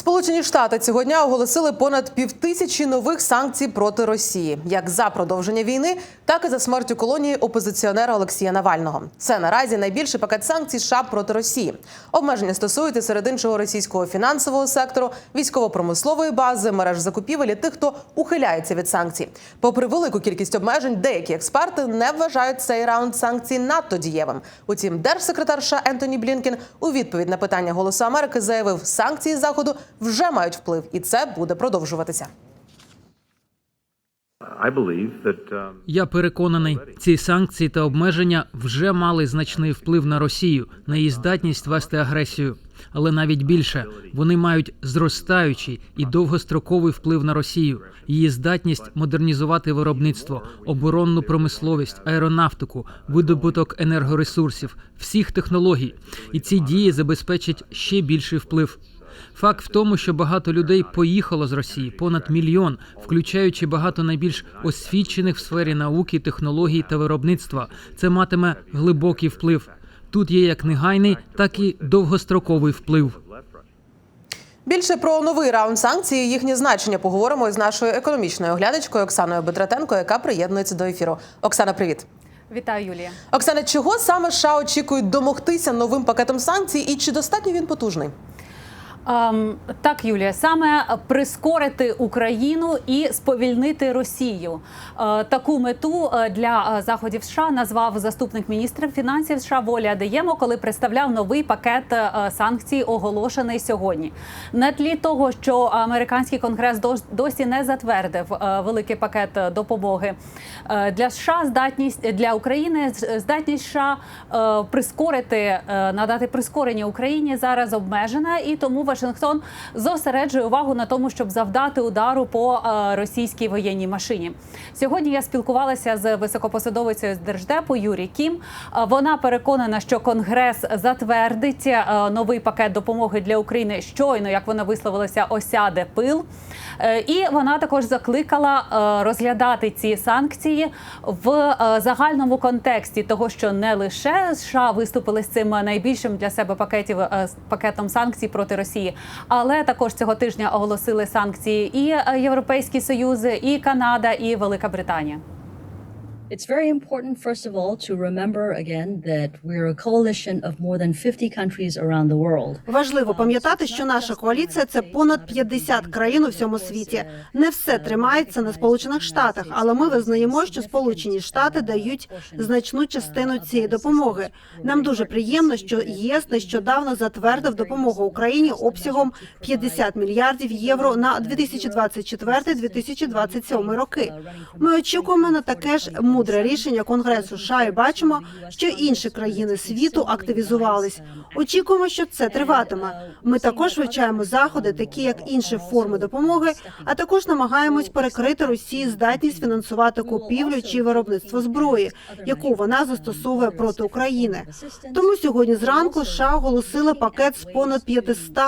Сполучені Штати цього дня оголосили понад півтисячі нових санкцій проти Росії, як за продовження війни, так і за смертю колонії опозиціонера Олексія Навального. Це наразі найбільший пакет санкцій США проти Росії. Обмеження стосуються серед іншого російського фінансового сектору, військово-промислової бази, мереж закупівель і тих, хто ухиляється від санкцій. Попри велику кількість обмежень, деякі експерти не вважають цей раунд санкцій надто дієвим. Утім, держсекретар США Ентоні Блінкен у відповідь на питання Голосу Америки заявив, санкції заходу вже мають вплив, і це буде продовжуватися. Um, Я переконаний, ці санкції та обмеження вже мали значний вплив на Росію, на її здатність вести агресію. Але навіть більше вони мають зростаючий і довгостроковий вплив на Росію, її здатність модернізувати виробництво, оборонну промисловість, аеронавтику, видобуток енергоресурсів, всіх технологій. І ці дії забезпечать ще більший вплив. Факт в тому, що багато людей поїхало з Росії, понад мільйон, включаючи багато найбільш освічених в сфері науки, технологій та виробництва. Це матиме глибокий вплив. Тут є як негайний, так і довгостроковий вплив. Більше про новий раунд санкцій і їхнє значення поговоримо із нашою економічною оглядачкою Оксаною Бедратенко, яка приєднується до ефіру. Оксана, привіт. Вітаю, Юлія. Оксана, чого саме США очікують домогтися новим пакетом санкцій, і чи достатньо він потужний? Так, Юлія, саме прискорити Україну і сповільнити Росію. Е, таку мету е, для е, заходів США назвав заступник міністра фінансів США Волі Адеємо, коли представляв новий пакет санкцій, оголошений сьогодні. На тлі того, що американський конгрес досі не затвердив великий пакет допомоги для США, здатність для України здатність США прискорити надати прискорення Україні зараз обмежена, і тому Вашингтон зосереджує увагу на тому, щоб завдати удару по е, російській воєнній машині. Сьогодні я спілкувалася з високопосадовицею з держдепу Юрі Кім. Е, Вона переконана, що Конгрес затвердить е, новий пакет допомоги для України щойно, як вона висловилася, осяде пил. І вона також закликала розглядати ці санкції в загальному контексті того, що не лише США виступили з цим найбільшим для себе пакетів пакетом санкцій проти Росії, але також цього тижня оголосили санкції і е, Європейський Союз, і Канада, і Велика Британія. It's very important, first of all, to remember again that we're a coalition of more than 50 countries around the world. Важливо пам'ятати, що наша коаліція це понад 50 країн у всьому світі. Не все тримається на сполучених штатах, але ми визнаємо, що Сполучені Штати дають значну частину цієї допомоги. Нам дуже приємно, що ЄС нещодавно затвердив допомогу Україні обсягом 50 мільярдів євро на 2024-2027 роки. Ми очікуємо на таке ж мудре рішення Конгресу США і бачимо, що інші країни світу активізувались. Очікуємо, що це триватиме. Ми також вивчаємо заходи, такі як інші форми допомоги, а також намагаємось перекрити Росії здатність фінансувати купівлю чи виробництво зброї, яку вона застосовує проти України. Тому сьогодні зранку США оголосили пакет з понад 500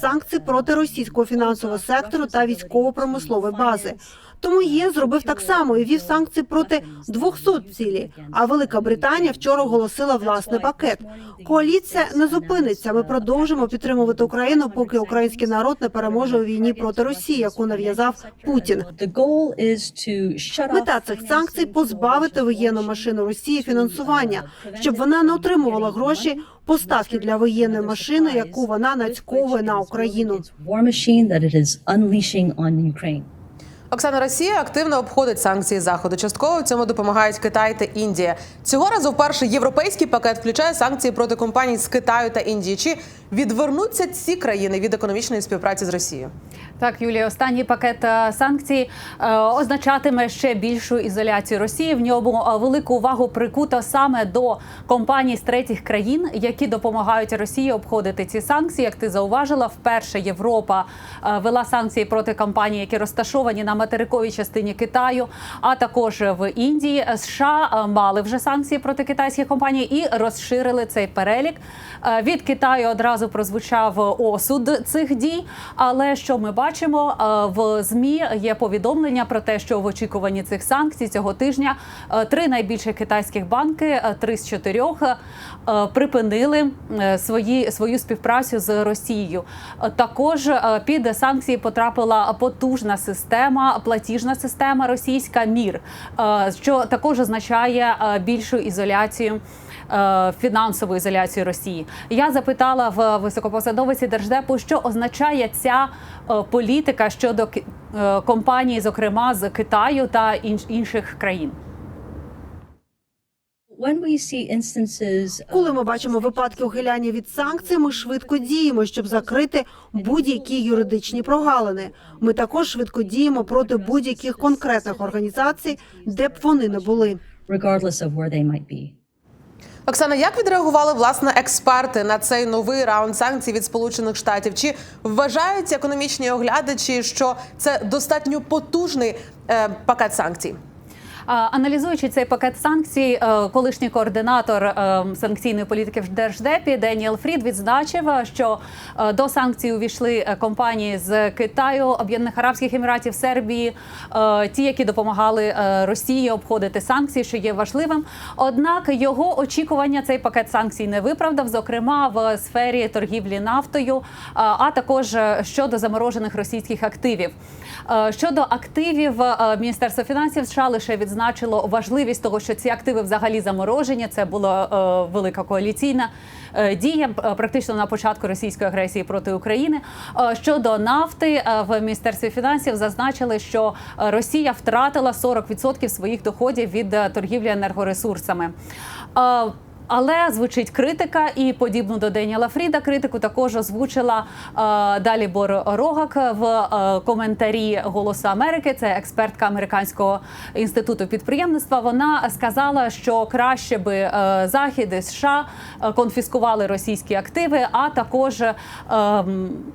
санкцій проти російського фінансового сектору та військово-промислової бази. Тому ЄС зробив так само і вів санкції проти 200 цілі. А Велика Британія вчора оголосила власний пакет. Коаліція не зупиниться. Ми продовжимо підтримувати Україну, поки український народ не переможе у війні проти Росії, яку нав'язав Путін. Мета цих санкцій позбавити воєнну машину Росії фінансування, щоб вона не отримувала гроші поставки для воєнної машини, яку вона нацьковує на Україну. Оксана Росія активно обходить санкції заходу. Частково в цьому допомагають Китай та Індія. Цього разу вперше європейський пакет включає санкції проти компаній з Китаю та Індії. Чи відвернуться ці країни від економічної співпраці з Росією? Так, Юлія, останній пакет е, санкцій е, означатиме ще більшу ізоляцію Росії. В ньому е, велику увагу прикуто саме до компаній з третіх країн, які допомагають Росії обходити ці санкції. Як ти зауважила, вперше Європа вела санкції проти компаній, які розташовані на материковій частині Китаю, а також в Індії. США мали вже санкції проти китайських компаній і розширили цей перелік. Від Китаю одразу прозвучав осуд цих дій. Але що ми бачимо? Бачимо е, в змі є повідомлення про те, що в очікуванні цих санкцій цього тижня е, три найбільші китайських банки, е, три з чотирьох, припинили свої свою співпрацю з Росією. Також під санкції потрапила потужна система, платіжна система російська мір, що також означає більшу ізоляцію. Фінансову ізоляцію Росії я запитала в високопосадовиці держдепу, що означає ця е, політика щодо е, компаній, зокрема з Китаю та інш- інших країн. Коли ми бачимо випадки ухиляння від санкцій, ми швидко діємо, щоб закрити будь-які юридичні прогалини. Ми також швидко діємо проти будь-яких конкретних організацій, де б вони не були. Оксана, як відреагували власне експерти на цей новий раунд санкцій від Сполучених Штатів? Чи вважають економічні оглядачі, що це достатньо потужний е, пакет санкцій? Аналізуючи цей пакет санкцій, е, колишній координатор е, санкційної політики в держдепі Деніел Фрід відзначив, е, що до санкцій увійшли компанії з Китаю, Об'єднаних Арабських Еміратів, Сербії, ті, які допомагали Росії обходити санкції, що є важливим. Однак його очікування цей пакет санкцій не виправдав, зокрема в сфері торгівлі нафтою, а також щодо заморожених російських активів. Щодо активів, Міністерство фінансів США лише відзначило важливість того, що ці активи взагалі заморожені. Це була е, велика коаліційна е, дія е, практично на початку російської агресії проти України. Е, Щодо нафти е, в міністерстві фінансів зазначили, що Росія втратила 40% своїх доходів від е, торгівлі енергоресурсами. Е, але звучить критика, і подібну до Деніела Фріда критику також озвучила е, далі Бор Рогак в е, коментарі Голосу Америки. Це експертка американського інституту підприємництва. Вона сказала, що краще би е, західи США е, конфіскували російські активи, а також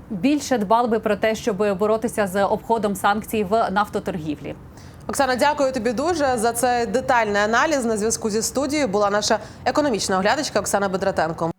більше дбали би про те, щоб боротися з обходом санкцій в нафтоторгівлі. Оксана, дякую тобі дуже за цей детальний аналіз. На зв'язку зі студією була наша економічна оглядачка Оксана Бедратенко.